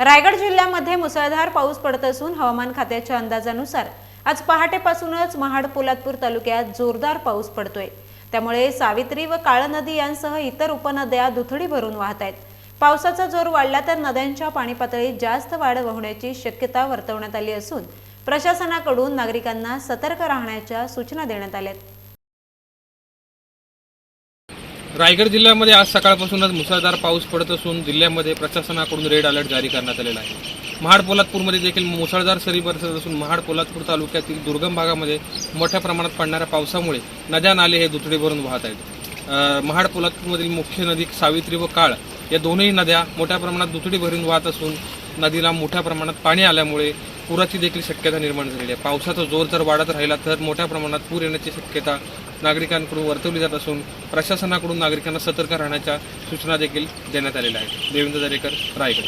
रायगड जिल्ह्यामध्ये मुसळधार पाऊस पडत असून हवामान खात्याच्या अंदाजानुसार आज पहाटेपासूनच महाड पोलादपूर तालुक्यात जोरदार पाऊस पडतोय. त्यामुळे सावित्री व काळ नदी यांसह इतर उपनद्या दुथडी भरून वाहत आहेत. पावसाचा जोर वाढला तर नद्यांच्या पाणी पातळीत जास्त वाढ होण्याची शक्यता वर्तवण्यात आली असून प्रशासनाकडून नागरिकांना सतर्क राहण्याच्या सूचना देण्यात आल्या आहेत. रायगड जिल्ह्यामध्ये आज सकाळपासूनच मुसळधार पाऊस पडत असून जिल्ह्यामध्ये प्रशासनाकडून रेड अलर्ट जारी करण्यात आलेला आहे. महाड पोलादपूरमध्ये देखील मुसळधार सरी बरसत असून महाड पोलादपूर तालुक्यातील दुर्गम भागामध्ये मोठ्या प्रमाणात पडणाऱ्या पावसामुळे नद्या नाले हे दुथडे भरून वाहत आहेत. महाड पोलादपूरमधील मुख्य नदी सावित्री व काळ या दोनही नद्या मोठ्या प्रमाणात दुथडी भरून वाहत असून नदीला मोठ्या प्रमाणात पाणी आल्यामुळे पुराची देखील शक्यता निर्माण झालेली आहे. पावसाचा जोर जर वाढत राहिला तर मोठ्या प्रमाणात पूर येण्याची शक्यता नागरिकांकडून वर्तवली जात असून प्रशासनाकडून नागरिकांना सतर्क राहण्याच्या सूचना देखील देण्यात आलेल्या आहेत. देवेंद्र दरेकर रायगड.